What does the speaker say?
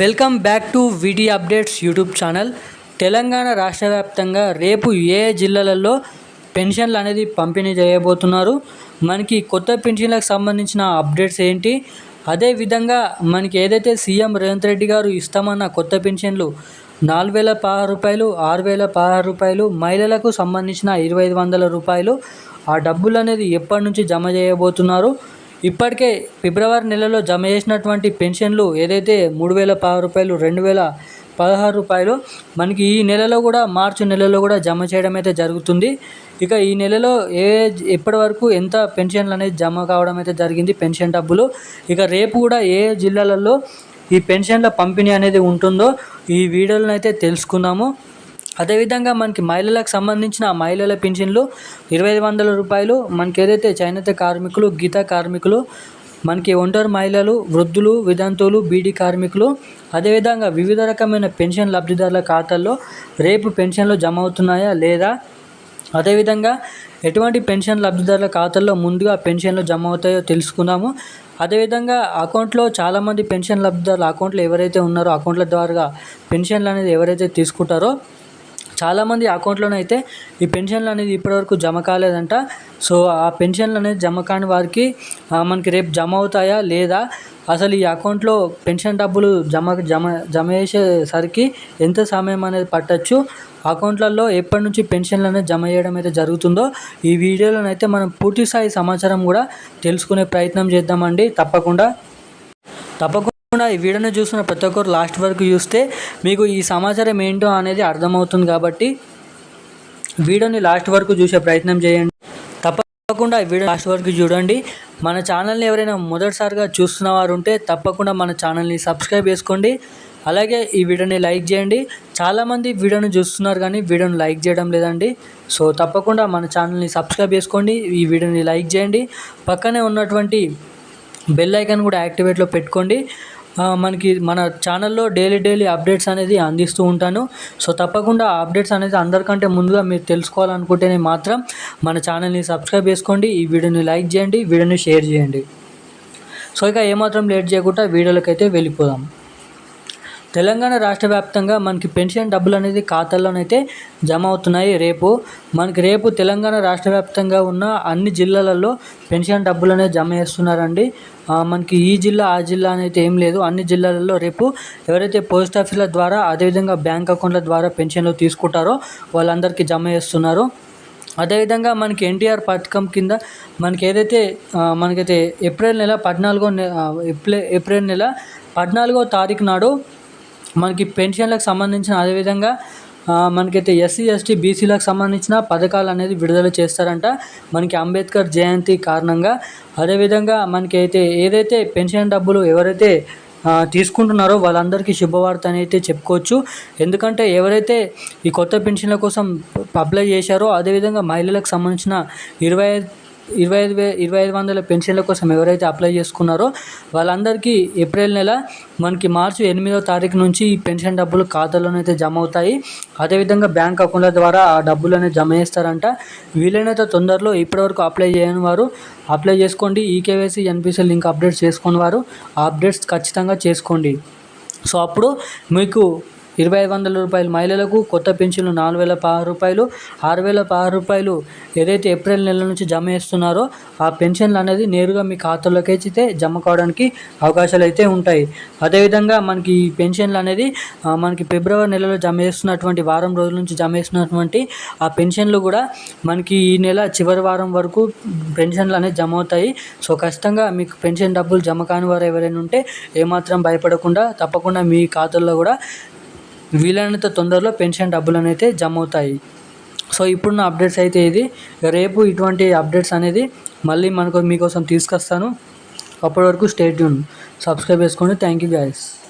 Welcome back to video updates YouTube channel. Telangana రాష్ట్ర వ్యాప్తంగా రేపు ఏ జిల్లాలలో పెన్షన్లు అనేది పంపిణీ చేయబోతున్నారు? మనకి కొత్త పెన్షన్లకు సంబంధించిన అప్డేట్స్ ఏంటి? అదేవిధంగా మనకి ఏదైతే సీఎం రేవంత్ రెడ్డి గారు ఇస్తామన్న కొత్త పెన్షన్లు నాలుగు వేల పదహారు రూపాయలు ఆరు వేల పదహారు రూపాయలు మహిళలకు సంబంధించిన ఇరవై ఐదు వందల రూపాయలు ఆ డబ్బులు అనేది ఎప్పటి నుంచి జమ చేయబోతున్నారు? ఇప్పటికే ఫిబ్రవరి నెలలో జమ చేసినటువంటి పెన్షన్లు ఏదైతే మూడు వేల పదహారు రూపాయలు రెండు వేల పదహారు రూపాయలు మనకి ఈ నెలలో కూడా మార్చి నెలలో కూడా జమ చేయడం అయితే జరుగుతుంది. ఇక ఈ నెలలో ఏ ఎప్పటి వరకు ఎంత పెన్షన్లు అనేది జమ కావడం అయితే జరిగింది పెన్షన్ డబ్బులు. ఇక రేపు కూడా ఏ జిల్లాలలో ఈ పెన్షన్ల పంపిణీ అనేది ఉంటుందో ఈ వీడియోలను అయితే తెలుసుకుందాము. అదేవిధంగా మనకి మహిళలకు సంబంధించిన మహిళల పెన్షన్లు ఇరవై ఐదు వందల రూపాయలు. మనకి ఏదైతే చేనేత కార్మికులు గీత కార్మికులు మనకి ఒంటరి మహిళలు వృద్ధులు వితంతువులు బీడీ కార్మికులు అదేవిధంగా వివిధ రకమైన పెన్షన్ లబ్ధిదారుల ఖాతాల్లో రేపు పెన్షన్లు జమ అవుతున్నాయా లేదా? అదేవిధంగా ఎటువంటి పెన్షన్ లబ్ధిదారుల ఖాతాల్లో ముందుగా పెన్షన్లు జమ అవుతాయో తెలుసుకుందాము. అదేవిధంగా అకౌంట్లో చాలామంది పెన్షన్ లబ్ధిదారుల అకౌంట్లో ఎవరైతే ఉన్నారో అకౌంట్ల ద్వారా పెన్షన్లు అనేది ఎవరైతే తీసుకుంటారో చాలామంది అకౌంట్లోనే అయితే ఈ పెన్షన్లు అనేది ఇప్పటివరకు జమ కాలేదంట. సో ఆ పెన్షన్లు అనేది జమ కాని వారికి మనకి రేపు జమ అవుతాయా లేదా? అసలు ఈ అకౌంట్లో పెన్షన్ డబ్బులు జమ జమ జమ చేసేసరికి ఎంత సమయం అనేది పట్టచ్చు? అకౌంట్లలో ఎప్పటి నుంచి పెన్షన్లు అనేది జమ చేయడం అయితే జరుగుతుందో ఈ వీడియోలో అయితే మనం పూర్తి స్థాయి సమాచారం కూడా తెలుసుకునే ప్రయత్నం చేద్దామండి. తప్పకుండా. తప్పకుండా ఈ వీడియోని చూసిన ప్రతి ఒక్కరు లాస్ట్ వరకు చూస్తే మీకు ఈ సమాచారం ఏంటో అనేది అర్థమవుతుంది కాబట్టి వీడియోని లాస్ట్ వరకు చూసే ప్రయత్నం చేయండి. తప్పకుండా ఈ వీడియో లాస్ట్ వరకు చూడండి. మన ఛానల్ని ఎవరైనా మొదటిసారిగా చూస్తున్న వారు ఉంటే తప్పకుండా మన ఛానల్ని సబ్స్క్రైబ్ చేసుకోండి. అలాగే ఈ వీడియోని లైక్ చేయండి. చాలామంది వీడియోని చూస్తున్నారు కానీ వీడియోని లైక్ చేయడం లేదండి. సో తప్పకుండా మన ఛానల్ని సబ్స్క్రైబ్ చేసుకోండి. ఈ వీడియోని లైక్ చేయండి. పక్కనే ఉన్నటువంటి బెల్ ఐకాన్ కూడా యాక్టివేట్లో పెట్టుకోండి. మనకి మన ఛానల్లో డైలీ డైలీ అప్డేట్స్ అనేది అందిస్తూ ఉంటాను. సో తప్పకుండా ఆ అప్డేట్స్ అనేది అందరికంటే ముందుగా మీరు తెలుసుకోవాలనుకుంటేనే మాత్రం మన ఛానల్ని సబ్స్క్రైబ్ చేసుకోండి ఈ వీడియోని లైక్ చేయండి వీడియోని షేర్ చేయండి. సో ఇక ఏమాత్రం లేట్ చేయకుండా వీడియోలకైతే వెళ్ళిపోదాం. తెలంగాణ రాష్ట్ర వ్యాప్తంగా మనకి పెన్షన్ డబ్బులు అనేది ఖాతాల్లోనైతే జమ అవుతున్నాయి. రేపు మనకి రేపు తెలంగాణ రాష్ట్ర వ్యాప్తంగా ఉన్న అన్ని జిల్లాలలో పెన్షన్ డబ్బులు అనేది జమ చేస్తున్నారండి. మనకి ఈ జిల్లా ఆ జిల్లా అనేది ఏం లేదు. అన్ని జిల్లాలలో రేపు ఎవరైతే పోస్ట్ ఆఫీసుల ద్వారా అదేవిధంగా బ్యాంక్ అకౌంట్ల ద్వారా పెన్షన్లు తీసుకుంటారో వాళ్ళందరికీ జమ చేస్తున్నారు. అదేవిధంగా మనకి ఎన్టీఆర్ పథకం కింద మనకి ఏదైతే మనకైతే ఏప్రిల్ నెల పద్నాలుగో ఏప్రిల్ ఏప్రిల్ నెల పద్నాలుగో తారీఖు నాడు మనకి పెన్షన్లకు సంబంధించిన అదేవిధంగా మనకైతే ఎస్సీ ఎస్టీ బీసీలకు సంబంధించిన పథకాలు అనేది విడుదల చేస్తారంట. మనకి అంబేద్కర్ జయంతి కారణంగా. అదేవిధంగా మనకి అయితే ఏదైతే పెన్షన్ డబ్బులు ఎవరైతే తీసుకుంటున్నారో వాళ్ళందరికీ శుభవార్త అని అయితే చెప్పుకోవచ్చు. ఎందుకంటే ఎవరైతే ఈ కొత్త పెన్షన్ల కోసం అప్లై చేశారో అదేవిధంగా మహిళలకు సంబంధించిన ఇరవై ఇరవై ఐదు వే ఇరవై ఐదు వందల పెన్షన్ల కోసం ఎవరైతే అప్లై చేసుకున్నారో వాళ్ళందరికీ ఏప్రిల్ నెల మనకి మార్చి ఎనిమిదో తారీఖు నుంచి ఈ పెన్షన్ డబ్బులు ఖాతాలోనైతే జమ అవుతాయి. అదేవిధంగా బ్యాంక్ అకౌంట్ల ద్వారా ఆ డబ్బులు అనేది జమ చేస్తారంట. వీలైనంత తొందరలో ఇప్పటివరకు అప్లై చేయని వారు అప్లై చేసుకోండి. ఈకేవైసీ ఎన్పిసి లింక్ అప్డేట్ చేసుకుని వారు ఆ అప్డేట్స్ ఖచ్చితంగా చేసుకోండి. సో అప్పుడు మీకు ఇరవై ఐదు వందల రూపాయలు మహిళలకు కొత్త పెన్షన్లు నాలుగు వేల పదహారు రూపాయలు. ఆరు వేల పదహారు రూపాయలు ఏదైతే ఏప్రిల్ నెల నుంచి జమ చేస్తున్నారో ఆ పెన్షన్లు అనేది నేరుగా మీ ఖాతాలోకి అయితే జమ కావడానికి అవకాశాలు అయితే ఉంటాయి. అదేవిధంగా మనకి ఈ పెన్షన్లు అనేది మనకి ఫిబ్రవరి నెలలో జమ చేస్తున్నటువంటి వారం రోజుల నుంచి జమ చేస్తున్నటువంటి ఆ పెన్షన్లు కూడా మనకి ఈ నెల చివరి వారం వరకు పెన్షన్లు అనేది జమ అవుతాయి. సో ఖచ్చితంగా మీకు పెన్షన్ డబ్బులు జమ కాని వారు ఎవరైనా ఉంటే ఏమాత్రం భయపడకుండా తప్పకుండా మీ ఖాతాల్లో కూడా వీలైనంత తొందరలో పెన్షన్ డబ్బులు అయితే జమ అవుతాయి సో ఇప్పుడున్న అప్డేట్స్ అయితే ఇది. రేపు ఇటువంటి అప్డేట్స్ అనేది మళ్ళీ మనకు మీకోసం తీసుకొస్తాను. అప్పటి వరకు స్టేట్ సబ్స్క్రైబ్ చేసుకోండి. Thank you guys.